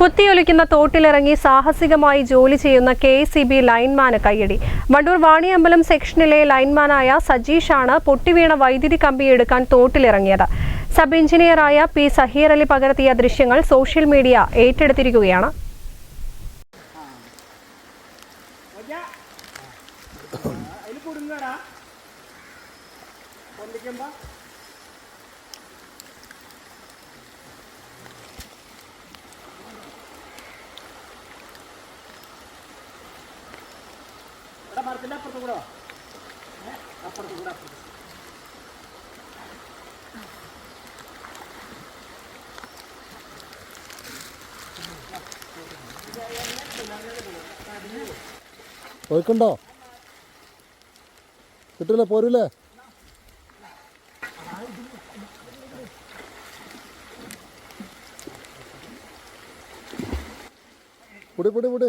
കുത്തിയൊലിക്കുന്ന തോട്ടിലിറങ്ങി സാഹസികമായി ജോലി ചെയ്യുന്ന കെ സി ബി ലൈൻമാന് കയ്യടി. വണ്ടൂർ വാണിയമ്പലം സെക്ഷനിലെ ലൈൻമാനായ സജീഷാണ് പൊട്ടിവീണ വൈദ്യുതി കമ്പി എടുക്കാൻ തോട്ടിലിറങ്ങിയത്. സബ് എഞ്ചിനീയറായ പി സഹീർ അലി പകർത്തിയ ദൃശ്യങ്ങൾ സോഷ്യൽ മീഡിയ ഏറ്റെടുത്തിരിക്കുകയാണ്. അതിൽ മരത്തിന്റെ അപ്പുറത്ത് കൂടെ അപ്പുറത്ത് കൂടെ അപ്പുറത്ത് പോയിക്കുണ്ടോ? കിട്ടില്ല പോരില്ലേ പൊടി പൊടി പൊടി.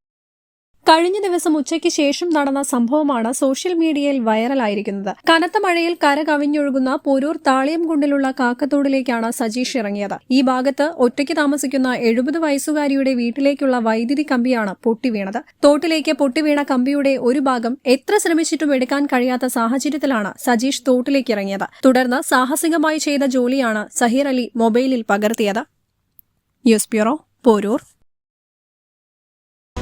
കഴിഞ്ഞ ദിവസം ഉച്ചയ്ക്ക് ശേഷം നടന്ന സംഭവമാണ് സോഷ്യൽ മീഡിയയിൽ വൈറലായിരിക്കുന്നത്. കനത്ത മഴയിൽ കര കവിഞ്ഞൊഴുകുന്ന താളിയം താളിയംകുണ്ടിലുള്ള കാക്കത്തോടിലേക്കാണ് സജീഷ് ഇറങ്ങിയത്. ഈ ഭാഗത്ത് ഒറ്റയ്ക്ക് താമസിക്കുന്ന എഴുപത് വയസ്സുകാരിയുടെ വീട്ടിലേക്കുള്ള വൈദ്യുതി കമ്പിയാണ് പൊട്ടിവീണത്. തോട്ടിലേക്ക് പൊട്ടിവീണ കമ്പിയുടെ ഒരു ഭാഗം എത്ര ശ്രമിച്ചിട്ടും എടുക്കാൻ കഴിയാത്ത സാഹചര്യത്തിലാണ് സജീഷ് തോട്ടിലേക്ക് ഇറങ്ങിയത്. തുടർന്ന് സാഹസികമായി ചെയ്ത ജോലിയാണ് സഹീർ അലി മൊബൈലിൽ പകർത്തിയത്. News bureau Poroor.